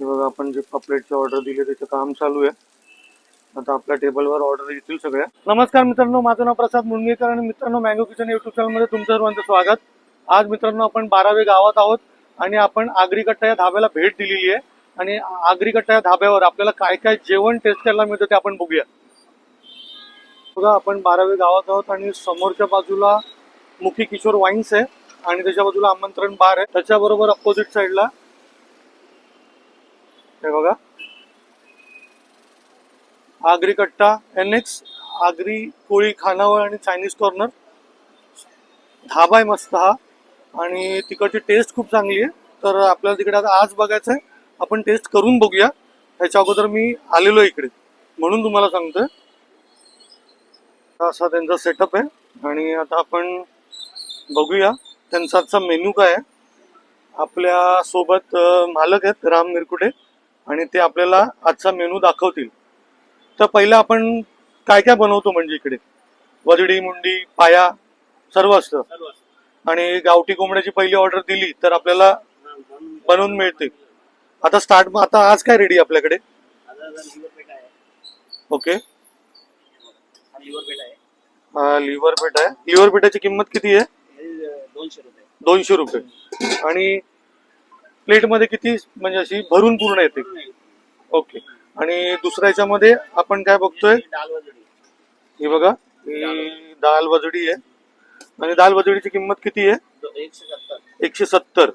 हे बघा आपण जे पापलेटची ऑर्डर दिली त्याचं काम चालू आहे. आता आपल्या टेबलवर ऑर्डर येतील सगळ्या. नमस्कार मित्रांनो माझं नाव प्रसाद मुणगेकर आणि मित्रांनो मँगो किचन युट्यूब चॅनलमध्ये तुमचं सर्वांचं स्वागत. आज मित्रांनो आपण बारावे गावात आहोत आणि आपण आगरी कट्टा या धाब्याला भेट दिलेली आहे. आणि आगरी कट्टा या धाब्यावर आपल्याला काय काय जेवण टेस्ट करायला मिळतं ते आपण बघूया. बघा आपण बारावे गावात आहोत आणि समोरच्या बाजूला मुखी किशोर वाईन्स आहे आणि त्याच्या बाजूला आमंत्रण बार आहे. त्याच्याबरोबर अपोजिट साईडला हे बघा. आगरी कट्टा एन एक्स आगरी कोळी खानावळ आणि चायनीज कॉर्नर. धाबा आहे मस्त हा. आणि तिकडची टेस्ट खूप चांगली आहे. तर आपल्याला तिकडे आता आज बघायचं आहे. आपण टेस्ट करून बघूया. त्याच्या अगोदर मी आलेलो आहे इकडे. म्हणून तुम्हाला सांगतोय. असा त्यांचा सेटअप आहे. आणि आता आपण बघूया. त्यांचा आजचा मेन्यू काय आहे? आपल्यासोबत मालक आहेत राम मिरकुटे. आणि ते आपल्याला आजचा मेनू दाखवतील. तर पहिलं आपण काय काय बनवतो म्हणजे इकडे? वजडी मुंडी पाया सर्व असतं. आणि गावठी कोंबड्याची पहिली ऑर्डर दिली तर आपल्याला बनवून मिळते. आता स्टार्ट आता आज काय रेडी आपल्याकडे? ओके. लिव्हर पेट आहे. लिव्हर पेटाची किंमत किती आहे? दोनशे रुपये. दोनशे रुपये. आणि प्लेटमध्ये किती म्हणजे अशी भरून पूर्ण येते? ओके. आणि दुसऱ्या याच्यामध्ये आपण काय बघतोय? ही बघा ही दाल वजडी आहे. आणि दाल वजडीची किंमत किती आहे? एकशे सत्तर. एकशे सत्तर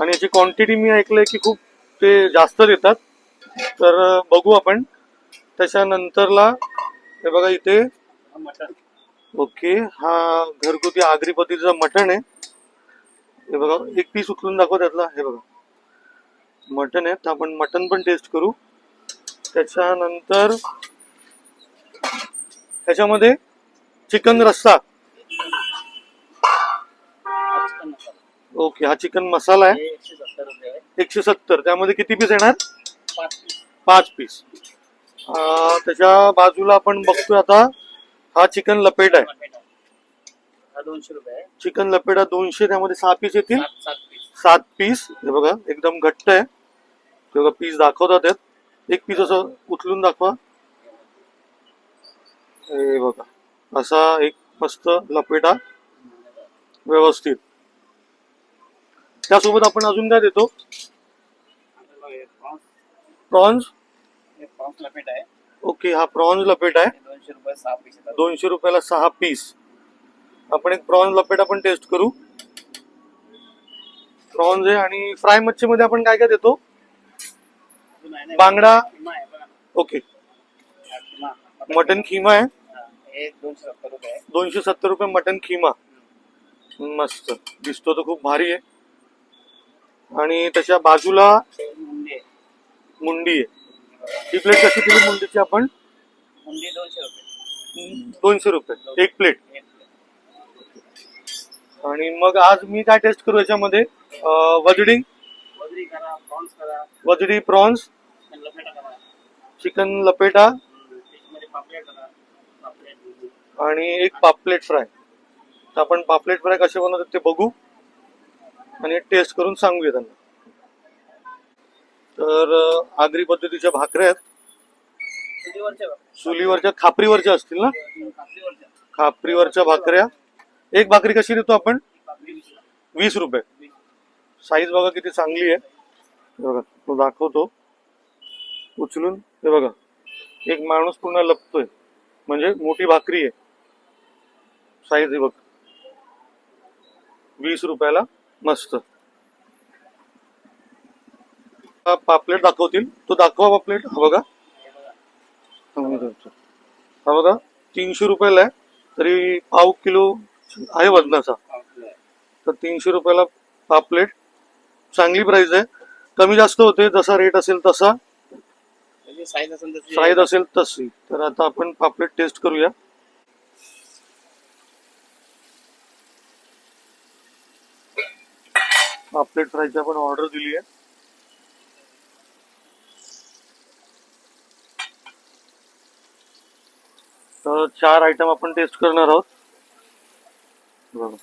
आणि याची क्वांटिटी मी ऐकलंय की खूप ते जास्त देतात. तर बघू आपण. त्याच्यानंतरला हे बघा इथे. ओके हा घरगुती आगरी पद्धतीचं मटण आहे. हे बघा एक पीस उचलून दाखव त्यातला हे बघा. मटन आहे तर आपण मटन पण टेस्ट करू. त्याच्यानंतर त्याच्यामध्ये चिकन रस्सा. ओके हा चिकन मसाला आहे. एकशे सत्तर त्यामध्ये किती पीस येणार? पाच पीस त्याच्या बाजूला आपण बघतोय आता हा चिकन लपेट आहे. दोनशे रुपये आहे. चिकन लपेट दोनशे त्यामध्ये सहा पीस येतील. सात सात पीस. सात पीस. हे बघा एकदम घट्ट आहे. हे बघा पीस दाखवतात आहेत. एक पीस असं उचलून दाखवा. हे बघा असा एक मस्त लपेटा व्यवस्थित. त्यासोबत आपण अजून काय देतो? प्रॉन्स. प्रॉन्स? लपेट आहे. ओके हा प्रॉन्स लपेट आहे. दोनशे रुपये सहा पीस येतात. दोनशे रुपयाला सहा पीस. आपण एक प्रॉन्स लपेट आपण टेस्ट करू. प्रॉन्स आहे आणि फ्राय मच्छीमध्ये आपण काय काय देतो? बांगडा. ओके. मटन खिमा आहे. दोनशे सत्तर रुपये मटन खिमा. मस्त. दिसतो तो खूप भारी आहे. आणि त्याच्या बाजूला मुंडी आहे. ही प्लेट कशी दिली मुंडीची आपण? मुंडी दोनशे रुपये. एक प्लेट आणि मग आज मी काय टेस्ट करू याच्यामध्ये? वजडी. वजडी प्रॉन्स चिकन लपेटा आणि एक पापलेट फ्राय. तर आपण पापलेट फ्राय कसे बनवतात ते बघू आणि टेस्ट करून सांगूया त्यांना. तर आगरी पद्धतीच्या भाकऱ्या आहेत. चुलीवरच्या खापरीवरच्या असतील ना. खापरीवरच्या भाकऱ्या. एक भाकरी कशी देतो आपण? वीस रुपये. साईज बघा किती चांगली आहे. बघा तो दाखवतो. उचलून हे बघा. एक माणूस पूर्ण लपतोय. म्हणजे मोठी भाकरी आहे. साईज बघ. वीस रुपयाला मस्त. पापलेट दाखवतील. तो दाखवा पापलेट. हा बघा. हा बघा. हा बघा. तीनशे रुपयाला आहे. तरी पाव किलो आहे वजनाचा. तर तीनशे रुपयाला पापलेट चांगली प्राइस आहे. कमी जास्त होते जसा रेट असेल तसा. त्याची साईज असेल तशी. साईज असेल तशी. तर आता आपण पापलेट टेस्ट करूया. पापलेट फ्रायची आपण ऑर्डर दिली आहे. तर चार आयटम आपण टेस्ट करणार आहोत. बघा.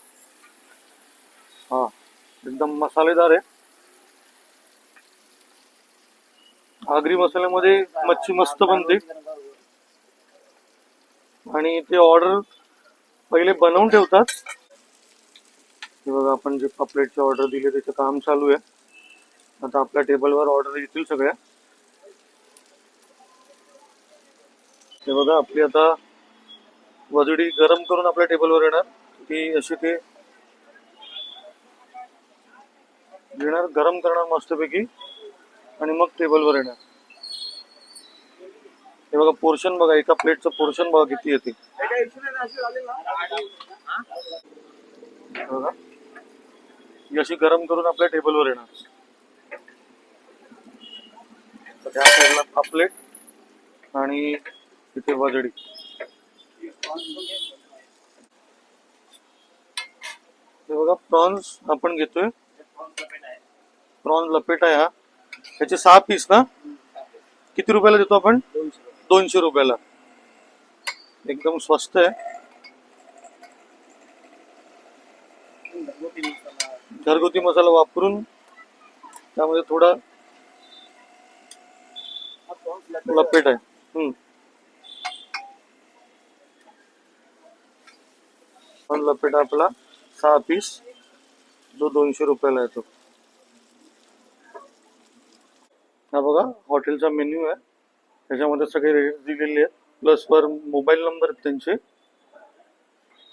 हा एकदम मसालेदार आहे. आगरी मसाल्यामध्ये मच्छी मस्त बनते. आणि ते ऑर्डर पहिले बनवून ठेवतात. हे बघा आपण जे पापलेटची ऑर्डर दिले त्याचं काम चालू आहे. आता आपल्या टेबलवर ऑर्डर येतील सगळ्या. हे बघा आपली आता वजडी गरम करून आपल्या टेबलवर येणार. ती अशी ते येणार गरम करणार मस्तपैकी आणि मग टेबलवर येणार. हे बघा पोर्शन बघा एका प्लेटचं पोर्शन बघा किती येते बघा. ही अशी गरम करून आपल्या टेबलवर येणार. तर त्या साईडला पापलेट आणि तिथे वजडी हे बघा प्रॉन्स आपण घेतोय. प्रॉन्स लपेट आहे हा. त्याचे सहा पीस ना? किती रुपयाला देतो आपण? दोनशे रुपयाला. एकदम स्वस्त आहे. घरगुती मसाला वापरून त्यामध्ये थोडा लपेट आहे. हम्म. लपेट आपला. सहा पीस. जो दोनशे रुपयाला येतो. हा बघा हॉटेलचा मेन्यू आहे. त्याच्यामध्ये सगळे रेट दिलेले आहेत. प्लस वर मोबाईल नंबर आहेत त्यांचे.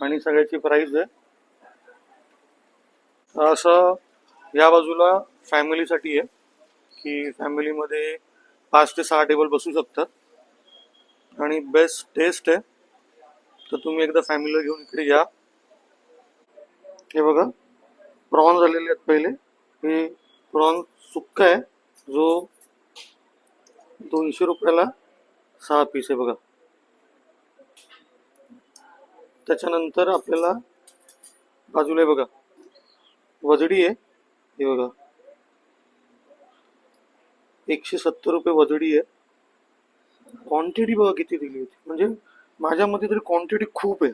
आणि सगळ्याची प्राईज आहे. असं या बाजूला फॅमिलीसाठी आहे. की फॅमिलीमध्ये पाच ते सहा टेबल बसू शकतात. आणि बेस्ट टेस्ट आहे. तर तुम्ही एकदा फॅमिलीला घेऊन इकडे या. हे बघा. प्रॉन्स आलेले आहेत पहिले. हे प्रॉन्स सुक्का आहे. जो दोनशे रुपयाला सहा पीस आहे बघा. त्याच्यानंतर आपल्याला बाजूला आहे बघा. वजडी आहे. हे बघा. एकशे सत्तर रुपये वजडी आहे. क्वांटिटी बघा किती दिली होती. म्हणजे माझ्या मते तरी क्वांटिटी खूप आहे.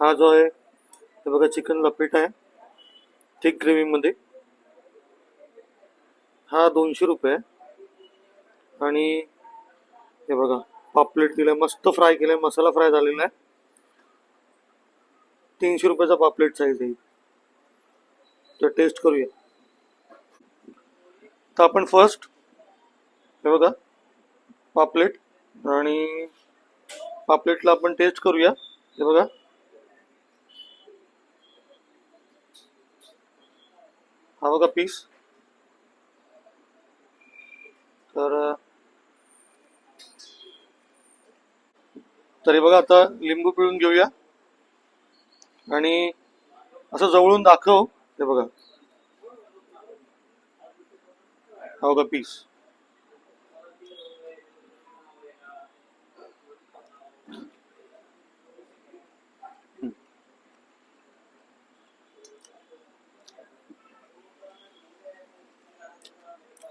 हा जो आहे हे बघा चिकन लपेट आहे. थिक ग्रेव्हीमध्ये हा दोनशे रुपये. आहे आणि हे बघा पापलेट दिलं मस्त फ्राय केलाय मसाला फ्राय झालेला आहे. तीनशे रुपयाचा पापलेट साईज आहे. तर टेस्ट करूया. तर आपण फर्स्ट हे बघा पापलेट. आणि पापलेटला आपण टेस्ट करूया. हे बघा. हा बघा पीस तर तरी बघा आता लिंबू पिळून घेऊया. आणि असं जवळून दाखव ते बघा. हा बघा पीस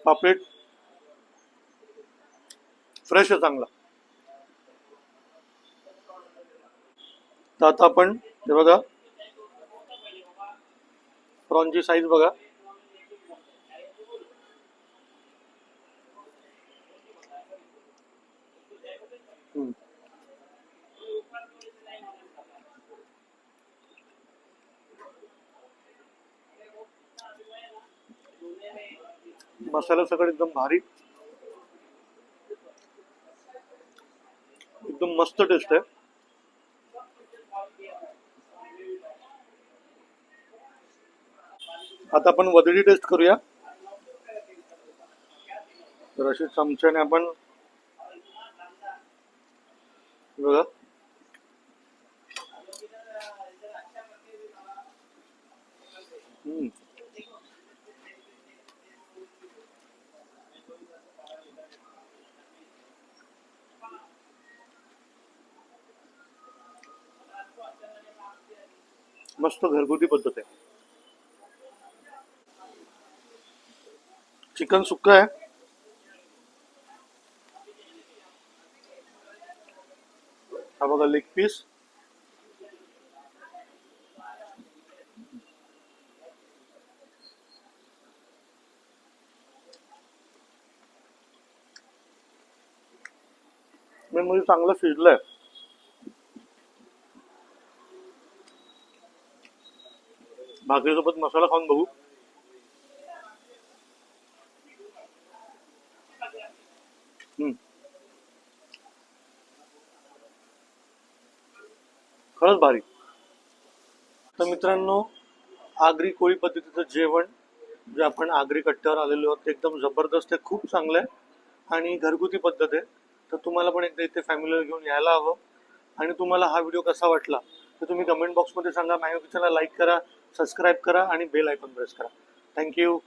पापलेट. फ्रेश आहे चांगला. तर आता आपण हे बघा. प्रॉनची साईज बघा. हम्म. मसाला सगळं एकदम भारी. एकदम मस्त टेस्ट आहे. आता आपण वदडी टेस्ट करूया. तर अशी चमच्याने आपण बघा. हम्म. मस्त घरगुती पद्धत आहे. चिकन सुक्क आहे. हा बघा लेग पीस मी म्हणजे चांगलं फिरलंय भाकरीसोबत मसाला खाऊन बघू. हम्म. खरंच भारी. तर मित्रांनो आगरी कोळी पद्धतीचं जेवण जे आपण आगरी कट्ट्यावर आलेलो आहोत ते एकदम जबरदस्त आहे खूप चांगलं आहे. आणि घरगुती पद्धत आहे. तर तुम्हाला पण एकदा इथे फॅमिलीला घेऊन यायला हवं. आणि तुम्हाला हा व्हिडिओ कसा वाटला तर तुम्ही कमेंट बॉक्समध्ये सांगा. मॅगो किचनला लाईक करा. सबस्क्राईब करा आणि बेल आयकॉन प्रेस करा. Thank you